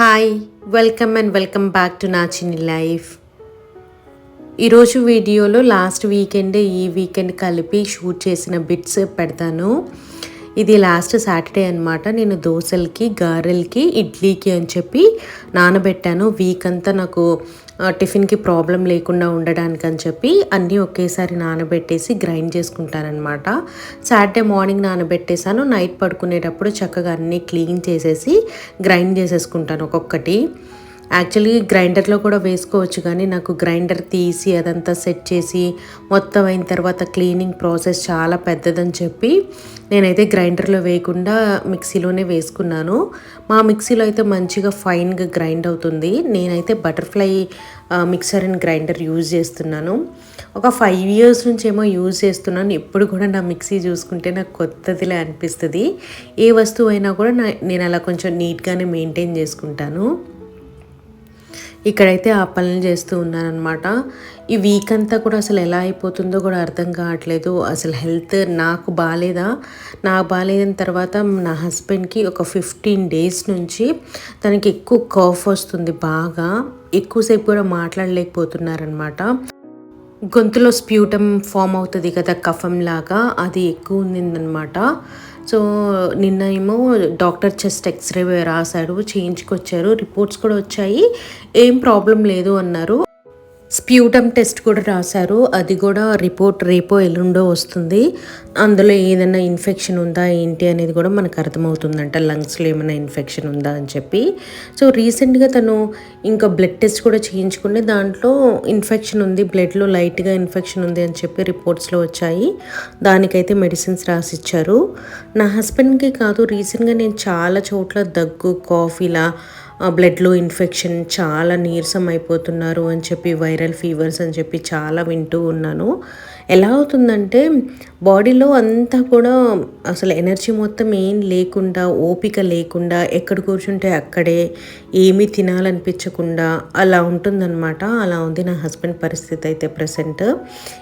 Hi welcome and welcome back to నా చిన్ని life. ఈరోజు వీడియోలో లాస్ట్ వీకెండ్ ఈ వీకెండ్ కలిపి షూట్ చేసిన బిట్స్ పెడతాను. ఇది లాస్ట్ సాటర్డే అనమాట నేను దోశలకి గారెలకి ఇడ్లీకి అని చెప్పి నానబెట్టాను. వీక్ అంతా నాకు టిఫిన్కి ప్రాబ్లం లేకుండా ఉండడానికి అని చెప్పి అన్నీ ఒకేసారి నానబెట్టేసి గ్రైండ్ చేసుకుంటానమాట సాటర్డే మార్నింగ్ నానబెట్టేసాను నైట్ పడుకునేటప్పుడు చక్కగా అన్నీ క్లీన్ చేసేసి గ్రైండ్ చేసేసుకుంటాను ఒక్కొక్కటి. యాక్చువల్లీ గ్రైండర్లో కూడా వేసుకోవచ్చు కానీ నాకు గ్రైండర్ తీసి అదంతా సెట్ చేసి మొత్తం అయిన తర్వాత క్లీనింగ్ ప్రాసెస్ చాలా పెద్దదని చెప్పి నేనైతే గ్రైండర్లో వేయకుండా మిక్సీలోనే వేసుకున్నాను. మా మిక్సీలో అయితే మంచిగా ఫైన్గా గ్రైండ్ అవుతుంది. నేనైతే butterfly mixer and grinder use చేస్తున్నాను. ఒక ఫైవ్ ఇయర్స్ నుంచి ఏమో యూజ్ చేస్తున్నాను. ఎప్పుడు కూడా నా మిక్సీ చూసుకుంటే నాకు కొత్తదిలే అనిపిస్తుంది. ఏ వస్తువు అయినా కూడా నా నేను అలా కొంచెం నీట్గానే మెయింటైన్ చేసుకుంటాను. ఇక్కడైతే ఆ పనులు చేస్తూ ఉన్నానమాట ఈ వీక్ అంతా కూడా అసలు ఎలా అయిపోతుందో కూడా అర్థం కావట్లేదు. అసలు హెల్త్ నాకు బాగాలేదా నాకు బాగాలేదని తర్వాత నా హస్బెండ్కి ఒక ఫిఫ్టీన్ డేస్ నుంచి తనకి ఎక్కువ కాఫ్ వస్తుంది బాగా. ఎక్కువసేపు కూడా మాట్లాడలేకపోతున్నారనమాట గొంతులో స్ప్యూటం ఫామ్ అవుతుంది కదా కఫం లాగా అది ఎక్కువ ఉందన్నమాట సో నిన్న ఏమో డాక్టర్ చెస్ట్ ఎక్స్రే రాశాడు చేయించుకొచ్చారు రిపోర్ట్స్ కూడా వచ్చాయి. ఏం ప్రాబ్లం లేదు అన్నారు. స్ప్యూటమ్ టెస్ట్ కూడా రాశారు. అది కూడా రిపోర్ట్ రేపో ఎల్లుండో వస్తుంది. అందులో ఏదైనా ఇన్ఫెక్షన్ ఉందా ఏంటి అనేది కూడా మనకు అర్థమవుతుందంట. లంగ్స్లో ఏమైనా ఇన్ఫెక్షన్ ఉందా అని చెప్పి. సో రీసెంట్గా తను ఇంకా బ్లడ్ టెస్ట్ కూడా చేయించుకుంటే దాంట్లో ఇన్ఫెక్షన్ ఉంది. బ్లడ్లో లైట్గా ఇన్ఫెక్షన్ ఉంది అని చెప్పి రిపోర్ట్స్లో వచ్చాయి. దానికైతే మెడిసిన్స్ రాసిచ్చారు. నా హస్బెండ్కి కాదు రీసెంట్గా నేను చాలా చోట్ల దగ్గు కాఫ్ ఇలా బ్లడ్లో ఇన్ఫెక్షన్ చాలా నీరసం అయిపోతున్నారు అని చెప్పి వైరల్ ఫీవర్స్ అని చెప్పి చాలా వింటూ ఉన్నాను. ఎలా అవుతుందంటే బాడీలో అంతా కూడా అసలు ఎనర్జీ మొత్తం ఏం లేకుండా ఓపిక లేకుండా ఎక్కడ కూర్చుంటే అక్కడే ఏమీ తినాలనిపించకుండా అలా ఉంటుందన్నమాట. అలా ఉంది నా హస్బెండ్ పరిస్థితి అయితే ప్రజెంట్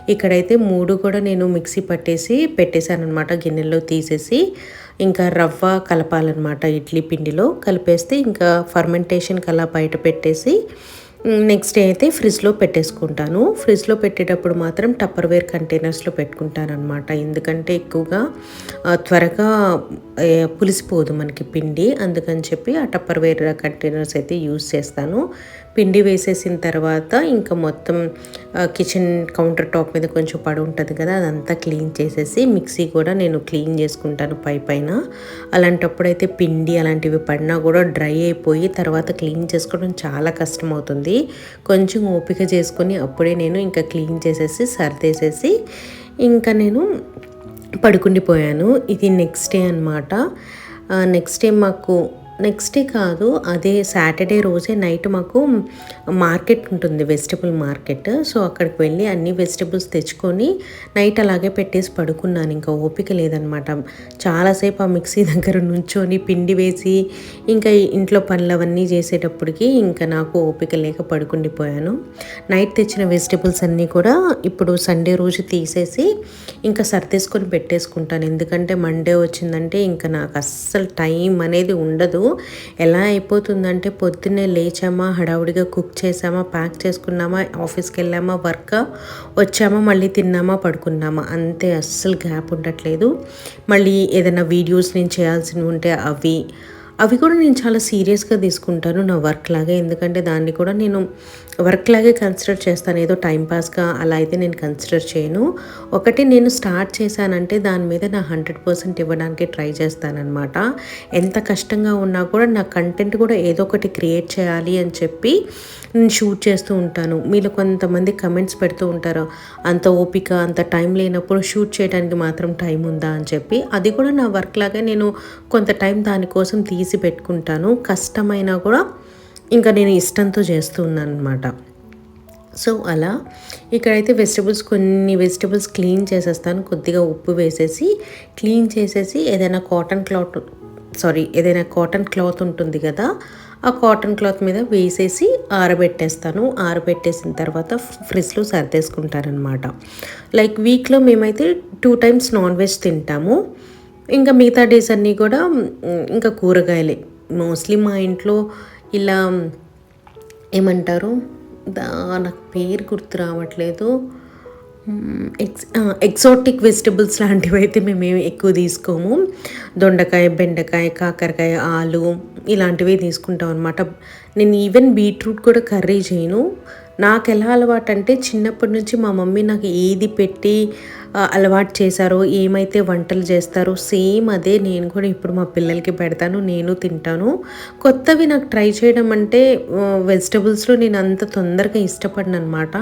ఇక్కడైతే మూడు కూడా నేను మిక్సీ పట్టేసి పెట్టేశాను అనమాట గిన్నెల్లో తీసేసి. ఇంకా రవ్వ కలపాలన్నమాట ఇడ్లీ పిండిలో. కలిపేస్తే ఇంకా ఫర్మెంటేషన్కి అలా బయట పెట్టేసి నెక్స్ట్ డే అయితే ఫ్రిడ్జ్లో పెట్టేసుకుంటాను. ఫ్రిడ్జ్లో పెట్టేటప్పుడు మాత్రం టప్పర్వేర్ కంటైనర్స్లో పెట్టుకుంటాను అనమాట ఎందుకంటే ఎక్కువగా త్వరగా పులిసిపోదు మనకి పిండి. అందుకని చెప్పి ఆ టప్పర్వేర్ కంటైనర్స్ అయితే యూజ్ చేస్తాను. పిండి వేసేసిన తర్వాత ఇంకా మొత్తం కిచెన్ కౌంటర్ టాప్ మీద కొంచెం పడి ఉంటుంది కదా అదంతా క్లీన్ చేసేసి మిక్సీ కూడా నేను క్లీన్ చేసుకుంటాను పై పైన. అలాంటప్పుడైతే పిండి అలాంటివి పడినా కూడా డ్రై అయిపోయి తర్వాత క్లీన్ చేసుకోవడం చాలా కష్టం అవుతుంది కొంచెం ఓపిక చేసుకొని అప్పుడే నేను ఇంకా క్లీన్ చేసేసి సర్దేసేసి ఇంకా నేను పడుకుండిపోయాను. ఇది నెక్స్ట్ డే అనమాట నెక్స్ట్ డే మాకు నెక్స్ట్ డే కాదు అదే సాటర్డే రోజే నైట్ మాకు మార్కెట్ ఉంటుంది వెజిటబుల్ మార్కెట్. సో అక్కడికి వెళ్ళి అన్ని వెజిటబుల్స్ తెచ్చుకొని నైట్ అలాగే పెట్టేసి పడుకున్నాను. ఇంకా ఓపిక లేదనమాట. చాలాసేపు ఆ మిక్సీ దగ్గర నుంచొని పిండి వేసి ఇంకా ఇంట్లో పనులు అవన్నీ చేసేటప్పటికి ఇంకా నాకు ఓపిక లేక పడుకుండిపోయాను. నైట్ తెచ్చిన వెజిటబుల్స్ అన్నీ కూడా ఇప్పుడు సండే రోజు తీసేసి ఇంకా సర్దేసుకొని పెట్టేసుకుంటాను. ఎందుకంటే మండే వచ్చిందంటే ఇంకా నాకు అస్సలు టైం అనేది ఉండదు. ఎలా అయిపోతుందంటే పొద్దున్నే లేచామా హడావుడిగా కుక్ చేసామా ప్యాక్ చేసుకున్నామా ఆఫీస్కి వెళ్ళామా వర్క్ వచ్చామా మళ్ళీ తిన్నామా పడుకున్నామా అంతే అస్సలు గ్యాప్ ఉండట్లేదు. మళ్ళీ ఏదైనా వీడియోస్ నేను చేయాల్సినవి ఉంటే అవి అవి కూడా నేను చాలా సీరియస్గా తీసుకుంటాను నా వర్క్ లాగా. ఎందుకంటే దాన్ని కూడా నేను వర్క్ లాగే కన్సిడర్ చేస్తాను. ఏదో టైంపాస్గా అలా అయితే నేను కన్సిడర్ చేయను. ఒకటి నేను స్టార్ట్ చేశానంటే దాని మీద నా హండ్రెడ్ పర్సెంట్ ఇవ్వడానికి ట్రై చేస్తానన్నమాట. ఎంత కష్టంగా ఉన్నా కూడా నా కంటెంట్ కూడా ఏదో ఒకటి క్రియేట్ చేయాలి అని చెప్పి నేను షూట్ చేస్తూ ఉంటాను. మీలో కొంతమంది కమెంట్స్ పెడుతూ ఉంటారు. అంత ఓపిక అంత టైం లేనప్పుడు షూట్ చేయడానికి మాత్రం టైం ఉందా అని చెప్పి. అది కూడా నా వర్క్ లాగే నేను కొంత టైం దానికోసం తీసి పెట్టుకుంటాను. కష్టమైనా కూడా ఇంకా నేను ఇష్టంతో చేస్తూ ఉన్నాను అనమాట సో అలా ఇక్కడైతే వెజిటబుల్స్ కొన్ని వెజిటబుల్స్ క్లీన్ చేసేస్తాను. కొద్దిగా ఉప్పు వేసేసి క్లీన్ చేసేసి ఏదైనా కాటన్ క్లాత్ సారీ ఏదైనా కాటన్ క్లాత్ ఉంటుంది కదా ఆ కాటన్ క్లాత్ మీద వేసేసి ఆరబెట్టేస్తాను. ఆరబెట్టేసిన తర్వాత ఫ్రిడ్జ్లో సర్దేసుకుంటారనమాట లైక్ వీక్లో మేమైతే టూ టైమ్స్ నాన్ వెజ్ తింటాము. ఇంకా మిగతా డేస్ అన్నీ కూడా ఇంకా కూరగాయలే. మోస్ట్లీ మా ఇంట్లో ఇలా ఏమంటారు? దా నాకు పేరు గుర్తు రావట్లేదు. ఎక్స్ ఎక్సోటిక్ వెజిటబుల్స్ లాంటివి అయితే మేము ఎక్కువ తీసుకోము. దొండకాయ బెండకాయ కాకరకాయ ఆలు ఇలాంటివి తీసుకుంటాం అనమాట నేను ఈవెన్ బీట్రూట్ కూడా కర్రీ చేయను. నాకు ఎలా అలవాటు అంటే చిన్నప్పటి నుంచి మా మమ్మీ నాకు ఏది పెట్టి అలవాటు చేశారో ఏమైతే వంటలు చేస్తారో సేమ్ అదే నేను కూడా ఇప్పుడు మా పిల్లలకి పెడతాను నేను తింటాను. కొత్తవి నాకు ట్రై చేయడం అంటే వెజిటబుల్స్లో నేను అంత తొందరగా ఇష్టపడను అనమాట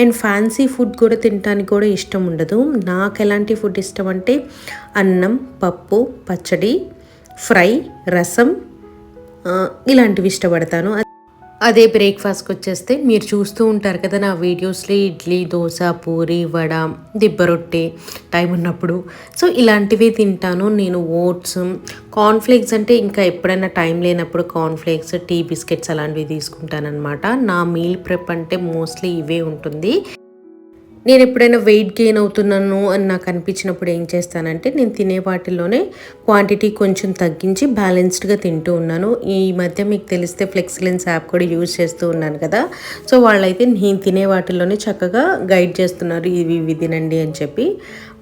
అండ్ ఫ్యాన్సీ ఫుడ్ కూడా తినడానికి కూడా ఇష్టం ఉండదు. నాకు ఎలాంటి ఫుడ్ ఇష్టం అంటే అన్నం పప్పు పచ్చడి ఫ్రై రసం ఇలాంటివి ఇష్టపడతాను. అదే బ్రేక్ఫాస్ట్కి వచ్చేస్తే మీరు చూస్తూ ఉంటారు కదా నా వీడియోస్లో ఇడ్లీ దోశ పూరి వడ దిబ్బ రొట్టె టైం ఉన్నప్పుడు. సో ఇలాంటివి తింటాను. నేను ఓట్స్ కార్న్ఫ్లేక్స్ అంటే ఇంకా ఎప్పుడైనా టైం లేనప్పుడు కార్న్ఫ్లేక్స్ టీ బిస్కెట్స్ అలాంటివి తీసుకుంటానమాట నా మీల్ ప్రెప్ అంటే మోస్ట్లీ ఇవే ఉంటుంది. నేను ఎప్పుడైనా వెయిట్ గెయిన్ అవుతున్నాను అని నాకు అనిపించినప్పుడు ఏం చేస్తానంటే నేను తినే వాటిల్లోనే క్వాంటిటీ కొంచెం తగ్గించి బ్యాలెన్స్డ్గా తింటూ ఉన్నాను. ఈ మధ్య మీకు తెలిస్తే ఫ్లెక్సిలెన్స్ యాప్ కూడా యూజ్ చేస్తూ ఉన్నాను కదా. సో వాళ్ళైతే నేను తినే వాటిల్లోనే చక్కగా గైడ్ చేస్తున్నారు. ఇవి ఇవి తినండి అని చెప్పి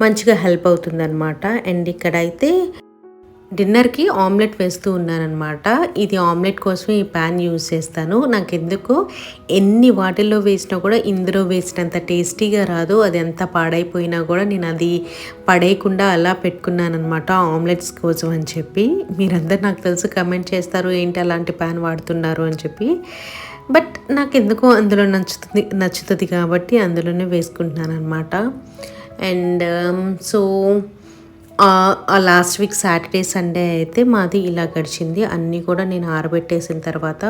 మంచిగా హెల్ప్ అవుతుంది అనమాట అండ్ ఇక్కడ అయితే డిన్నర్కి ఆమ్లెట్ వేస్తూ ఉన్నానమాట ఇది ఆమ్లెట్ కోసమే ఈ ప్యాన్ యూజ్ చేస్తాను. నాకు ఎందుకు ఎన్ని వాటిల్లో వేసినా కూడా ఇందులో వేసినంత టేస్టీగా రాదు. అది ఎంత పాడైపోయినా కూడా నేను అది పడేయకుండా అలా పెట్టుకున్నానమాట ఆమ్లెట్స్ కోసం అని చెప్పి. మీరందరు నాకు తెలుసు కమెంట్ చేస్తారు ఏంటి అలాంటి ప్యాన్ వాడుతున్నారు? అని చెప్పి. బట్ నాకు ఎందుకో అందులో నచ్చుతుంది నచ్చుతుంది కాబట్టి అందులోనే వేసుకుంటున్నాను అనమాట and um, so last week Saturday Sunday అయితే మాది ఇలా గడిచింది. అన్నీ కూడా నేను ఆరబెట్టేసిన తర్వాత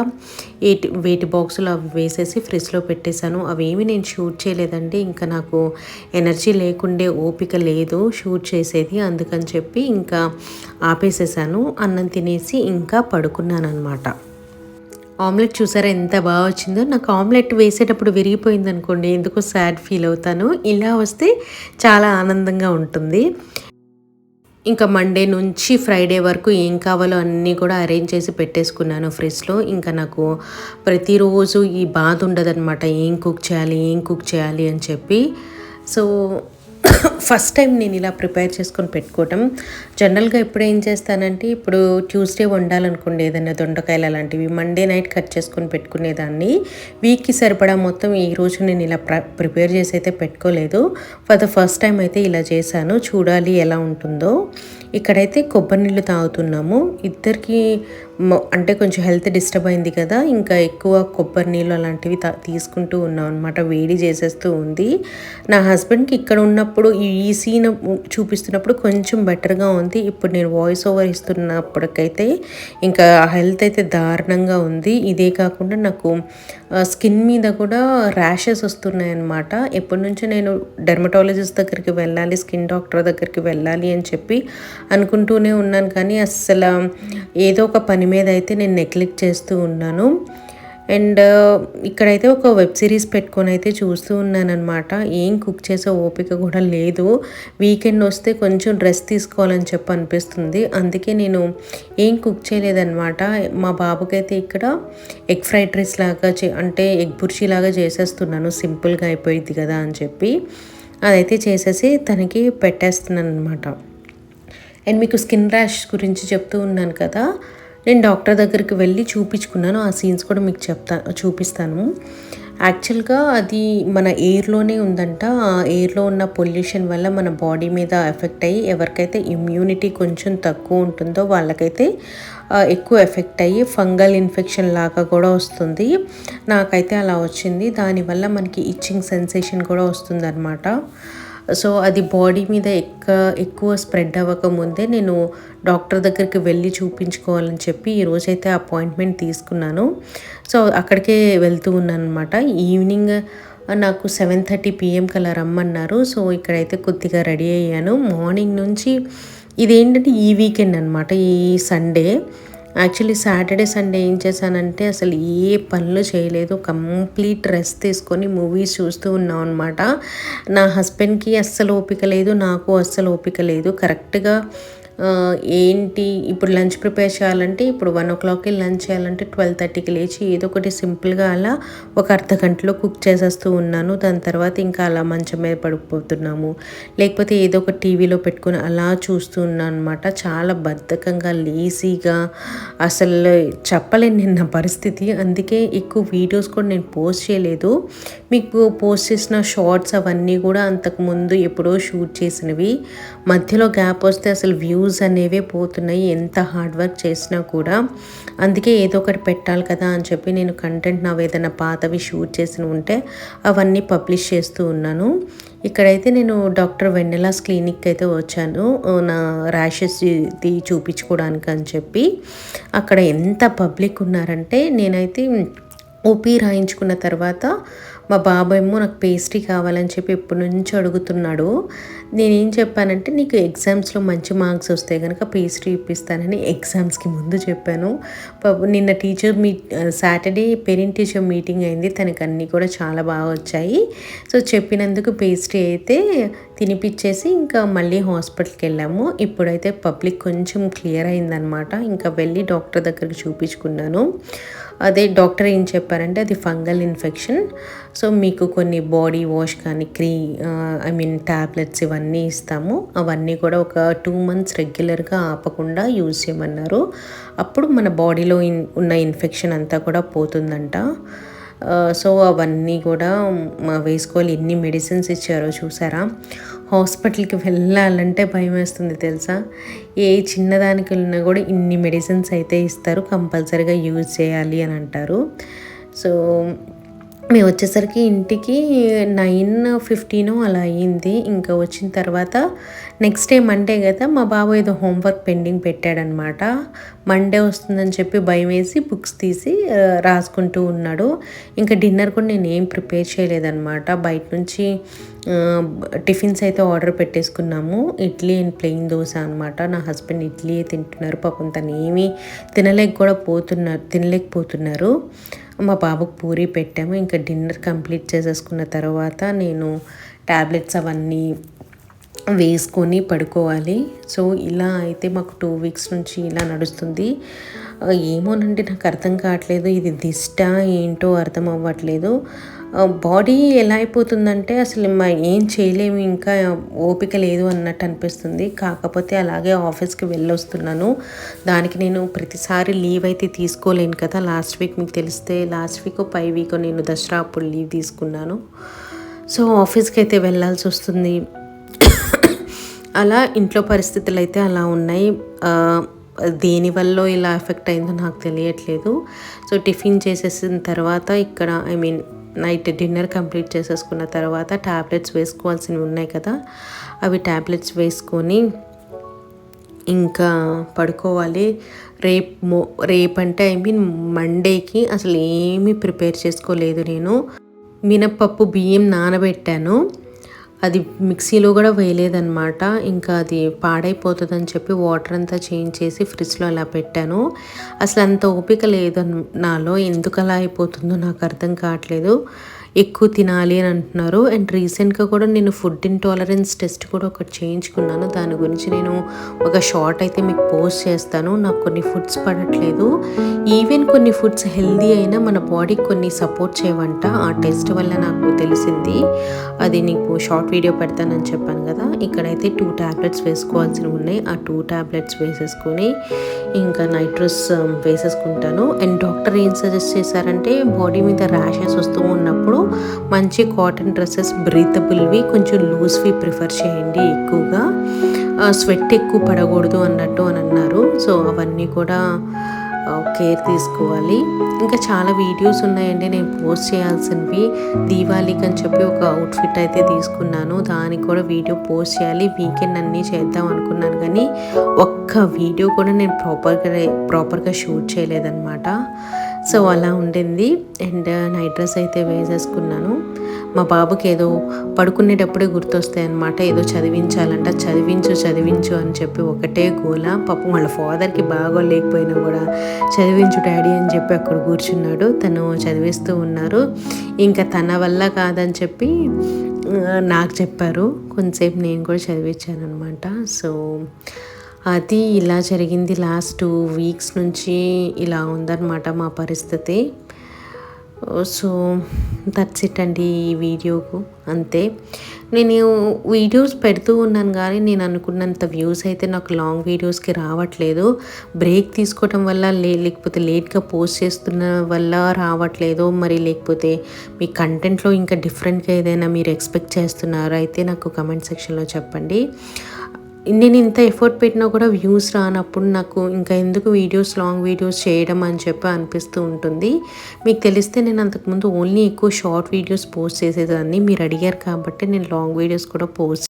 ఏటి వేటి బాక్సులు అవి వేసేసి ఫ్రిడ్జ్లో పెట్టేశాను. అవేమి నేను షూట్ చేయలేదండి. ఇంకా నాకు ఎనర్జీ లేకుండే ఓపిక లేదు షూట్ చేసేది. అందుకని చెప్పి ఇంకా ఆపేసేసాను. అన్నం తినేసి ఇంకా పడుకున్నాను అనమాట ఆమ్లెట్ చూసారా ఎంత బాగా వచ్చిందో? నాకు ఆమ్లెట్ వేసేటప్పుడు విరిగిపోయింది అనుకోండి ఎందుకో సాడ్ ఫీల్ అవుతాను. ఇలా వస్తే చాలా ఆనందంగా ఉంటుంది. ఇంకా మండే నుంచి ఫ్రైడే వరకు ఏం కావాలో అన్నీ కూడా అరేంజ్ చేసి పెట్టేసుకున్నాను ఫ్రిడ్జ్లో ఇంకా నాకు ప్రతిరోజు ఈ బాధ ఉండదన్నమాట. ఏం కుక్ చేయాలి ఏం కుక్ చేయాలి అని చెప్పి. సో ఫస్ట్ టైం నేను ఇలా ప్రిపేర్ చేసుకొని పెట్టుకోవటం. జనరల్గా ఎప్పుడు ఏం చేస్తానంటే ఇప్పుడు ట్యూస్డే వండాలనుకోండి ఏదైనా దొండకాయలు అలాంటివి మండే నైట్ కట్ చేసుకొని పెట్టుకునేదాన్ని. వీక్కి సరిపడా మొత్తం ఈ రోజు నేను ఇలా ప్రిపేర్ చేసి అయితే పెట్టుకోలేదు. ఫర్ ద ఫస్ట్ టైం అయితే ఇలా చేశాను. చూడాలి ఎలా ఉంటుందో. ఇక్కడైతే కొబ్బరి నీళ్ళు తాగుతున్నాము. ఇద్దరికి అంటే కొంచెం హెల్త్ డిస్టర్బ్ అయింది కదా ఇంకా ఎక్కువ కొబ్బరి నీళ్ళు అలాంటివి తీసుకుంటూ ఉన్నాం అనమాట వేడి చేసేస్తూ ఉంది. నా హస్బెండ్కి ఇక్కడ ఉన్నప్పుడు ఈ సీన్ చూపిస్తున్నప్పుడు కొంచెం బెటర్గా ఉంది. ఇప్పుడు నేను వాయిస్ ఓవర్ ఇస్తున్నప్పటికైతే ఇంకా హెల్త్ అయితే దారుణంగా ఉంది. ఇదే కాకుండా నాకు స్కిన్ మీద కూడా ర్యాషెస్ వస్తున్నాయి అనమాట ఎప్పటి నుంచి నేను డెర్మటాలజిస్ట్ దగ్గరికి వెళ్ళాలి స్కిన్ డాక్టర్ దగ్గరికి వెళ్ళాలి అని చెప్పి అనుకుంటూనే ఉన్నాను. కానీ అస్సలు ఏదో ఒక పని మీద అయితే నేను నెగ్లెక్ట్ చేస్తూ ఉన్నాను. అండ్ uh, ఇక్కడైతే ఒక వెబ్ సిరీస్ పెట్టుకొని అయితే చూస్తూ ఉన్నానమాట ఏం కుక్ చేసే ఓపిక కూడా లేదు. వీకెండ్ వస్తే కొంచెం డ్రెస్ తీసుకోవాలని చెప్పి అనిపిస్తుంది. అందుకే నేను ఏం కుక్ చేయలేదన్నమాట. మా బాబుకైతే ఇక్కడ ఎగ్ ఫ్రైడ్ రైస్ లాగా చే అంటే ఎగ్ బుర్షి లాగా చేసేస్తున్నాను. సింపుల్గా అయిపోయింది కదా అని చెప్పి అదైతే చేసేసి తనకి పెట్టేస్తున్నాను అనమాట అండ్ మీకు స్కిన్ ర్యాష్ గురించి చెప్తూ ఉన్నాను కదా నేను డాక్టర్ దగ్గరికి వెళ్ళి చూపించుకున్నాను. ఆ సీన్స్ కూడా మీకు చెప్తా చూపిస్తాను. యాక్చువల్గా అది మన ఎయిర్లోనే ఉందంట. ఆ ఎయిర్లో ఉన్న పొల్యూషన్ వల్ల మన బాడీ మీద ఎఫెక్ట్ అయ్యి ఎవరికైతే ఇమ్యూనిటీ కొంచెం తక్కువ ఉంటుందో వాళ్ళకైతే ఎక్కువ ఎఫెక్ట్ అయ్యి ఫంగల్ ఇన్ఫెక్షన్ లాగా కూడా వస్తుంది. నాకైతే అలా వచ్చింది. దానివల్ల మనకి ఇచ్చింగ్ సెన్సేషన్ కూడా వస్తుంది అనమాట సో అది బాడీ మీద ఎక్క ఎక్కువ స్ప్రెడ్ అవ్వకముందే నేను డాక్టర్ దగ్గరికి వెళ్ళి చూపించుకోవాలని చెప్పి ఈరోజైతే అపాయింట్మెంట్ తీసుకున్నాను. సో అక్కడికే వెళ్తూ ఉన్నాను అనమాట ఈవినింగ్ నాకు సెవెన్ థర్టీ పిఎం కల్లా రమ్మన్నారు. సో ఇక్కడైతే కొద్దిగా రెడీ అయ్యాను. మార్నింగ్ నుంచి ఇదేంటంటే ఈ వీకెండ్ అనమాట ఈ సండే. యాక్చువల్లీ సాటర్డే సండే ఏం చేశానంటే అసలు ఏ పనులు చేయలేదు. కంప్లీట్ రెస్ట్ తీసుకొని మూవీస్ చూస్తూ ఉన్నాం అనమాట నా హస్బెండ్కి అస్సలు ఓపిక లేదు నాకు అస్సలు ఓపిక లేదు. కరెక్ట్గా ఏంటి ఇప్పుడు లంచ్ ప్రిపేర్ చేయాలంటే ఇప్పుడు వన్ ఓ క్లాక్కి లంచ్ చేయాలంటే ట్వెల్వ్ థర్టీకి లేచి ఏదో ఒకటి సింపుల్గా అలా ఒక అర్ధ గంటలో కుక్ చేసేస్తూ ఉన్నాను. దాని తర్వాత ఇంకా అలా మంచం మీద పడిపోతున్నాము. లేకపోతే ఏదో ఒక టీవీలో పెట్టుకుని అలా చూస్తూ ఉన్నాను అనమాట చాలా బద్ధకంగా లేజీగా అసలు చెప్పలేను నేను నా పరిస్థితి. అందుకే ఎక్కువ వీడియోస్ కూడా నేను పోస్ట్ చేయలేదు. మీకు పోస్ట్ చేసిన షార్ట్స్ అవన్నీ కూడా అంతకుముందు ఎప్పుడో షూట్ చేసినవి. మధ్యలో గ్యాప్ వస్తే అసలు వ్యూ వ్యూస్ అనేవే పోతున్నాయి. ఎంత హార్డ్ వర్క్ చేసినా కూడా అందుకే ఏదో ఒకటి పెట్టాలి కదా అని చెప్పి నేను కంటెంట్ నా ఏదైనా పాతవి షూట్ చేసిన ఉంటే అవన్నీ పబ్లిష్ చేస్తూ ఉన్నాను. ఇక్కడైతే నేను డాక్టర్ వెన్నెలాస్ క్లినిక్ అయితే వచ్చాను. నా ర్యాషెస్ ఇది చూపించుకోవడానికి అని చెప్పి. అక్కడ ఎంత పబ్లిక్ ఉన్నారంటే నేనైతే ఓపీ రాయించుకున్న తర్వాత మా బాబాయ్ నాకు పేస్ట్రీ కావాలని చెప్పి ఎప్పటి నుంచి అడుగుతున్నాడు. నేనేం చెప్పానంటే నీకు ఎగ్జామ్స్లో మంచి మార్క్స్ వస్తే కనుక పేస్ట్రీ ఇప్పిస్తానని ఎగ్జామ్స్కి ముందు చెప్పాను. నిన్న teacher meet Saturday parent teacher meeting అయింది. తనకు అన్నీ కూడా చాలా బాగా వచ్చాయి. సో చెప్పినందుకు పేస్ట్రీ అయితే తినిపించేసి ఇంకా మళ్ళీ హాస్పిటల్కి వెళ్ళాము ఇప్పుడైతే పబ్లిక్ కొంచెం క్లియర్ అయిందనమాట ఇంకా వెళ్ళి డాక్టర్ దగ్గరికి చూపించుకున్నాను అదే డాక్టర్ ఏం చెప్పారంటే అది ఫంగల్ ఇన్ఫెక్షన్. సో మీకు కొన్ని బాడీ వాష్ కానీ క్రీ ఐ మీన్ ట్యాబ్లెట్స్ ఇవన్నీ ఇస్తాము. అవన్నీ కూడా ఒక టూ మంత్స్ రెగ్యులర్గా ఆపకుండా యూజ్ చేయమన్నారు. అప్పుడు మన బాడీలో ఇన్ ఉన్న ఇన్ఫెక్షన్ అంతా కూడా పోతుందంట. సో అవన్నీ కూడా మా వేసుకోవాలి. ఎన్ని మెడిసిన్స్ ఇచ్చారో చూసారా? హాస్పిటల్కి వెళ్ళాలంటే భయం వేస్తుంది తెలుసా? ఏ చిన్నదానికి వెళ్ళినా కూడా ఇన్ని మెడిసిన్స్ అయితే ఇస్తారు కంపల్సరీగా యూజ్ చేయాలి అని అంటారు. సో మేము వచ్చేసరికి ఇంటికి నైన్ ఫిఫ్టీన్ అలా అయ్యింది. ఇంకా వచ్చిన తర్వాత నెక్స్ట్ డే మండే కదా మా బాబు ఏదో హోంవర్క్ పెండింగ్ పెట్టాడనమాట. మండే వస్తుందని చెప్పి భయం వేసి బుక్స్ తీసి రాసుకుంటూ ఉన్నాడు. ఇంకా డిన్నర్ కూడా నేను ఏం ప్రిపేర్ చేయలేదన్నమాట బయట నుంచి టిఫిన్స్ అయితే ఆర్డర్ పెట్టేసుకున్నాము. ఇడ్లీ అండ్ ప్లెయిన్ దోశ అనమాట. నా హస్బెండ్ ఇడ్లీ తింటున్నారు. పాపం తను ఏమీ తినలేక కూడా పోతున్నారు తినలేకపోతున్నారు. మా బాబుకు పూరి పెట్టాము. ఇంకా డిన్నర్ కంప్లీట్ చేసేసుకున్న తర్వాత నేను ట్యాబ్లెట్స్ అవన్నీ వేసుకొని పడుకోవాలి. సో ఇలా అయితే మాకు టూ వీక్స్ నుంచి ఇలా నడుస్తుంది. ఏమోనంటే నాకు అర్థం కావట్లేదు. ఇది దిష్ట ఏంటో అర్థం అవ్వట్లేదు. బాడీ ఎలా అయిపోతుందంటే అసలు మా ఏం చేయలేము ఇంకా ఓపిక లేదు అన్నట్టు అనిపిస్తుంది. కాకపోతే అలాగే ఆఫీస్కి వెళ్ళొస్తున్నాను. దానికి నేను ప్రతిసారి లీవ్ అయితే తీసుకోలేను కదా. లాస్ట్ వీక్ మీకు తెలిస్తే లాస్ట్ వీక్ పై వీక్ నేను దసరా అప్పుడు లీవ్ తీసుకున్నాను. సో ఆఫీస్కి అయితే వెళ్ళాల్సి వస్తుంది. అలా ఇంట్లో పరిస్థితులు అయితే అలా ఉన్నాయి. దేనివల్ల ఇలా ఎఫెక్ట్ అయిందో నాకు తెలియట్లేదు. సో టిఫిన్ చేసేసిన తర్వాత ఇక్కడ I mean night dinner complete చేసేసుకున్న తర్వాత ట్యాబ్లెట్స్ వేసుకోవాల్సినవి ఉన్నాయి కదా అవి ట్యాబ్లెట్స్ వేసుకొని ఇంకా పడుకోవాలి. రేపు మో రేపంటే ఐ మీన్ మండేకి అసలు ఏమీ ప్రిపేర్ చేసుకోలేదు నేను. మినప్పప్పు బియ్యం నానబెట్టాను. అది మిక్సీలో కూడా వేయలేదన్నమాట. ఇంకా అది పాడైపోతుందని చెప్పి వాటర్ అంతా చేంజ్ చేసి ఫ్రిడ్జ్లో అలా పెట్టాను. అసలు అంత ఓపిక లేదు నాలో ఎందుకు అలా అయిపోతుందో నాకు అర్థం కావట్లేదు. ఎక్కువ తినాలి అని అంటున్నారు. అండ్ రీసెంట్గా కూడా నేను ఫుడ్ ఇంటాలరెన్స్ టెస్ట్ కూడా ఒకటి చేయించుకున్నాను. దాని గురించి నేను ఒక షార్ట్ అయితే మీకు పోస్ట్ చేస్తాను. నాకు కొన్ని ఫుడ్స్ పడట్లేదు. ఈవెన్ కొన్ని ఫుడ్స్ హెల్దీ అయినా మన బాడీకి కొన్ని సపోర్ట్ చేయవంట. ఆ టెస్ట్ వల్ల నాకు తెలిసింది. అది నీకు షార్ట్ వీడియో పెడతానని చెప్పాను కదా. ఇక్కడైతే టూ ట్యాబ్లెట్స్ వేసుకోవాల్సినవి ఉన్నాయి. ఆ టూ ట్యాబ్లెట్స్ వేసేసుకొని ఇంకా నైట్రస్ um, వేసేసుకుంటాను. అండ్ డాక్టర్ ఏం సజెస్ట్ చేశారంటే బాడీ మీద ర్యాషెస్ వస్తూ ఉన్నప్పుడు మంచి కాటన్ డ్రెస్సెస్ బ్రీతబుల్వి కొంచెం లూజ్వి ప్రిఫర్ చేయండి ఎక్కువగా. Uh, స్వెట్ ఎక్కువ పడకూడదు అన్నట్టు అని అన్నారు. సో అవన్నీ కూడా Uh, కేర్ తీసుకోవాలి. ఇంకా చాలా వీడియోస్ ఉన్నాయండి నేను పోస్ట్ చేయాల్సినవి. దీవాళీకి అని చెప్పి ఒక అవుట్ఫిట్ అయితే తీసుకున్నాను. దానికి కూడా వీడియో పోస్ట్ చేయాలి. వీకెండ్ అన్నీ చేద్దాం అనుకున్నాను కానీ ఒక్క వీడియో కూడా నేను ప్రాపర్గా ప్రాపర్గా షూట్ చేయలేదన్నమాట. సో అలా ఉండింది. అండ్ నైట్ డ్రెస్ అయితే వేసేసుకున్నాను. మా బాబుకి ఏదో పడుకునేటప్పుడే గుర్తొస్తాయి అనమాట ఏదో చదివించాలంట చదివించు చదివించు అని చెప్పి ఒకటే గోల. పాపం వాళ్ళ ఫాదర్కి బాగా లేకపోయినా కూడా చదివించు డాడీ అని చెప్పి అక్కడ కూర్చున్నాడు. తను చదివిస్తూ ఉన్నారు. ఇంకా తన వల్ల కాదని చెప్పి నాకు చెప్పారు. కొంతసేపు నేను కూడా చదివించాను అనమాట సో అది ఇలా జరిగింది లాస్ట్ టూ వీక్స్ నుంచి ఇలా ఉందన్నమాట మా పరిస్థితి. సో దట్స్ ఇట్ అండి ఈ వీడియోకు. అంతే. నేను వీడియోస్ పెడుతూ ఉన్నాను కానీ నేను అనుకున్నంత వ్యూస్ అయితే నాకు లాంగ్ వీడియోస్కి రావట్లేదు. బ్రేక్ తీసుకోవటం వల్ల లే లేకపోతే లేట్గా పోస్ట్ చేస్తున్న వల్ల రావట్లేదు. మరి లేకపోతే మీ కంటెంట్లో ఇంకా డిఫరెంట్గా ఏదైనా మీరు ఎక్స్పెక్ట్ చేస్తున్నారో? అయితే నాకు కమెంట్ సెక్షన్లో చెప్పండి. నేను ఇంత ఎఫర్ట్ పెట్టినా కూడా వ్యూస్ రానప్పుడు నాకు ఇంకా ఎందుకు వీడియోస్ లాంగ్ వీడియోస్ చేయడం అని చెప్పి అనిపిస్తూ ఉంటుంది. మీకు తెలిస్తే నేను అంతకుముందు ఓన్లీ ఎక్కువ షార్ట్ వీడియోస్ పోస్ట్ చేసేదాన్ని. మీరు అడిగారు కాబట్టి నేను లాంగ్ వీడియోస్ కూడా పోస్ట్